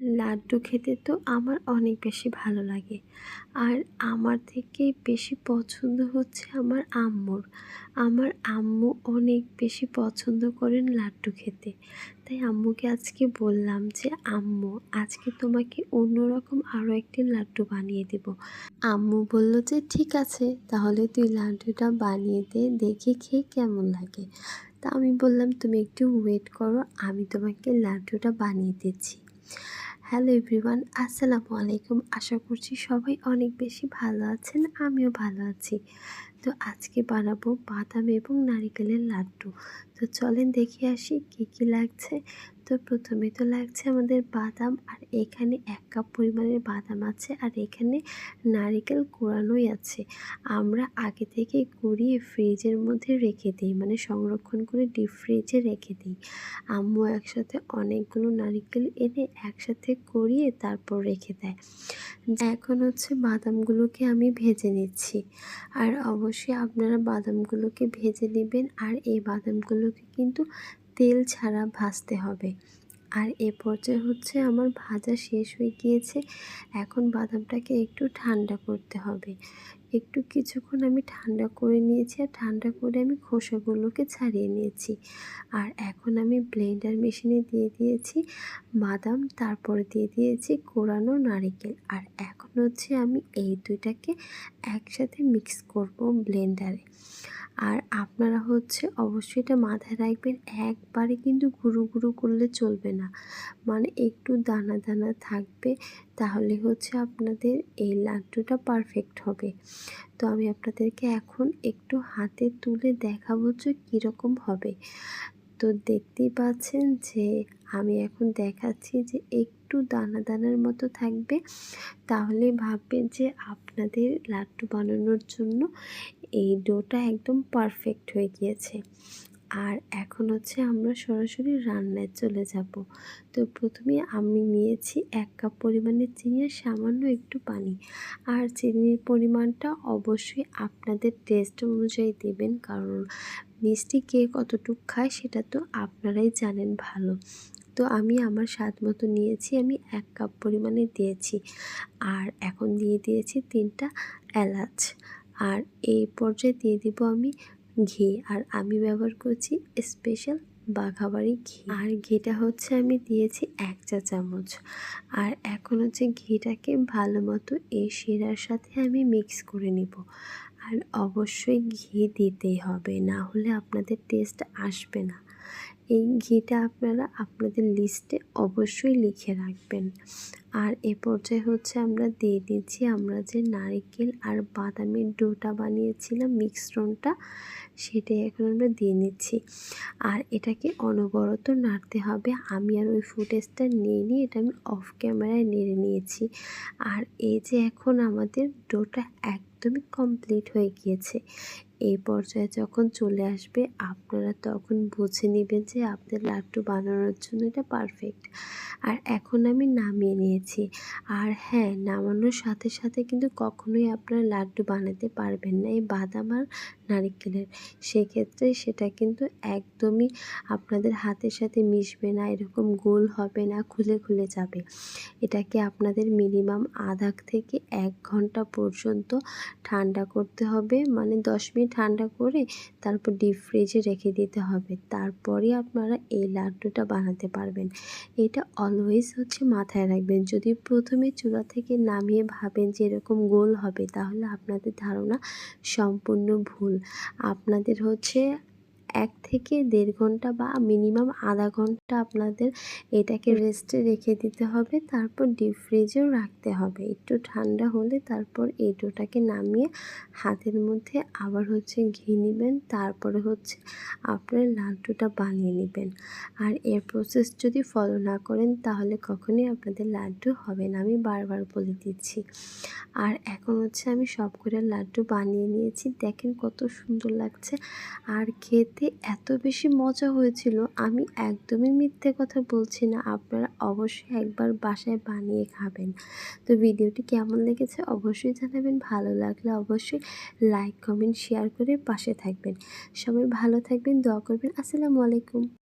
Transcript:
লাড্ডু খেতে তো আমার অনেক বেশি ভালো লাগে। আর আমার থেকে বেশি পছন্দ হচ্ছে আমার আম্মুর। আমার আম্মু অনেক বেশি পছন্দ করেন লাড্ডু খেতে। তাই আম্মুকে আজকে বললাম যে, আম্মু, আজকে তোমাকে অন্যরকম আরও একটি লাড্ডু বানিয়ে দেব। আম্মু বলল যে, ঠিক আছে, তাহলে তুই লাড্ডুটা বানিয়ে দে, দেখে খেয়ে কেমন লাগে। তা আমি বললাম, তুমি একটু ওয়েট করো, আমি তোমাকে লাড্ডুটা বানিয়ে দিচ্ছি। হ্যালো এভরিওয়ান আসসালামু আলাইকুম। আশা করছি সবাই অনেক বেশি ভালো আছেন, আমিও ভালো আছি। তো আজকে বানাবো বাদাম এবং নারিকেলের লাড্ডু। তো চলেন দেখে আসি কী কী লাগছে। তো প্রথমে তো লাগছে আমাদের বাদাম, আর এখানে এক কাপ পরিমাণের বাদাম আছে, আর এখানে নারিকেল কোরানোই আছে। আমরা আগে থেকে কুড়িয়ে ফ্রিজের মধ্যে রেখে দিই মানে সংরক্ষণ করে ডিপ ফ্রিজে রেখে দিই। আম্মু একসাথে অনেকগুলো নারিকেল এনে একসাথে করিয়ে তারপর রেখে দেয়। এখন হচ্ছে বাদামগুলোকে আমি ভেজে নিচ্ছি। আর অবশ্যই আপনারা বাদামগুলোকে ভেজে নেবেন, আর এই বাদামগুলোকে কিন্তু তেল ছাড়া ভাজতে হবে। আর এ পর্যায়ে হচ্ছে আমার ভাজা শেষ হয়ে গিয়েছে। এখন বাদামটাকে একটু ঠান্ডা করতে হবে। একটু কিছুক্ষণ আমি ঠান্ডা করে নিয়েছি আর ঠান্ডা করে আমি খোসাগুলোকে ছাড়িয়ে নিয়েছি। আর এখন আমি ব্লেন্ডার মেশিনে দিয়ে দিয়েছি বাদাম, তারপরে দিয়ে দিয়েছি কোরানো নারিকেল। আর এখন হচ্ছে আমি এই দুইটাকে একসাথে মিক্স করব ব্লেন্ডারে। আর আপনারা হচ্ছে অবশ্যই এটা মাথায় রাখবেন, একবারে কিন্তু গুঁড়ো গুঁড়ো করলে চলবে না। মানে একটু দানা দানা থাকবে তাহলে হচ্ছে আপনাদের এই লাড্ডুটা পারফেক্ট হবে। তো আমি আপনাদেরকে এখন একটু হাতে তুলে দেখাবো যে কীরকম হবে। তো দেখতেই পাচ্ছেন যে আমি এখন দেখাচ্ছি যে একটু দানা দানার মতো থাকবে। তাহলে ভাববেন যে আপনাদের লাড্ডু বানানোর জন্য এই ডোটা একদম পারফেক্ট হয়ে গিয়েছে। আর এখন হচ্ছে আমরা সরাসরি রান্নায় চলে যাব। তো প্রথমে আমি নিয়েছি এক কাপ পরিমাণে চিনি আর সামান্য একটু পানি। আর চিনির পরিমাণটা অবশ্যই আপনাদের টেস্ট অনুযায়ী দেবেন, কারণ মিষ্টি কে কতটুকু খায় সেটা তো আপনারাই জানেন ভালো। তো আমি আমার স্বাদ মতো নিয়েছি, আমি এক কাপ পরিমাণে দিয়েছি। আর এখন দিয়ে দিয়েছি তিনটা এলাচ। আর এই পর্যায়ে দিয়ে দিব আমি ঘি আর আমি ব্যবহার করছি স্পেশাল বাঘাবাড়ি ঘি। আর ঘিটা হচ্ছে আমি দিয়েছি এক চা চামচ। আর এখন হচ্ছে ঘিটাকে ভালো মতো এই শিরার সাথে আমি মিক্স করে নিব। আর অবশ্যই ঘি দিতেই হবে, না হলে আপনাদের টেস্ট আসবে না। এই ঘিটা আপনারা আপনাদের লিস্টে অবশ্যই লিখে রাখবেন। আর এ পর্যায়ে হচ্ছে আমরা দিয়ে দিচ্ছি, আমরা যে নারকেল আর বাদামের ডোটা বানিয়েছিলাম মিক্সরনটা সেটাই এখন আমরা দিয়ে নিচ্ছি। আর এটাকে অনবরত নাড়তে হবে। আমি আর ওই ফুটেজটা নিয়ে নিয়ে এটা আমি অফ ক্যামেরায় নেড়ে নিয়েছি। আর এই যে এখন আমাদের ডোটা একদমই কমপ্লিট হয়ে গিয়েছে। এই পর্যায়ে যখন চলে আসবে, আপনারা তখন বুঝে নেবেন যে আপনাদের লাড্ডু বানানোর জন্য এটা পারফেক্ট আর এখন আমি নামিয়ে নিয়েছি। আর হ্যাঁ নামানোর সাথে সাথে কিন্তু কখনোই আপনারা লাড্ডু বানাতে পারবেন না এই বাদাম আর নারিকেলের। সেক্ষেত্রে সেটা কিন্তু একদমই আপনাদের হাতের সাথে মিশবে না, এরকম গোল হবে না, খুলে খুলে যাবে। এটাকে আপনাদের মিনিমাম আধা থেকে এক ঘণ্টা পর্যন্ত ঠান্ডা করতে হবে মানে দশ মিনিট ঠান্ডা করে তারপর ডিপ ফ্রিজে রেখে দিতে হবে। তারপরে আপনারা এই লাড্ডুটা বানাতে পারবেন। এটা অলওয়েজ হচ্ছে মাথায় রাখবেন। যদি প্রথমে চূড়া থেকে নামিয়ে ভাবেন যে এরকম গোল হবে, তাহলে আপনাদের ধারণা সম্পূর্ণ ভুল। আপনাদের হচ্ছে এক থেকে দেড় ঘণ্টা বা মিনিমাম আধা ঘণ্টা আপনাদের এটাকে রেস্টে রেখে দিতে হবে। তারপর ডিপ ফ্রিজেও রাখতে হবে। একটু ঠান্ডা হলে তারপর এই ডোটাকে নামিয়ে হাতের মধ্যে আবার হচ্ছে ঘি নেবেন। তারপরে হচ্ছে আপনার লাড্ডুটা বানিয়ে নেবেন। আর এর প্রসেস যদি ফলো না করেন তাহলে কখনোই আপনাদের লাড্ডু হবে না। আমি বারবার বলে দিচ্ছি। আর এখন হচ্ছে আমি সব করে লাড্ডু বানিয়ে নিয়েছি। দেখেন কত সুন্দর লাগছে। আর খেতে খেতে এত বেশি মজা হয়েছিল, আমি একদমই মিথ্যে কথা বলছি না। আপনারা অবশ্যই একবার বাসায় বানিয়ে খাবেন। তো ভিডিওটি কেমন লেগেছে অবশ্যই জানাবেন। ভালো লাগলে অবশ্যই লাইক কমেন্ট শেয়ার করে পাশে থাকবেন। সবাই ভালো থাকবেন, দোয়া করবেন। আসসালামু আলাইকুম।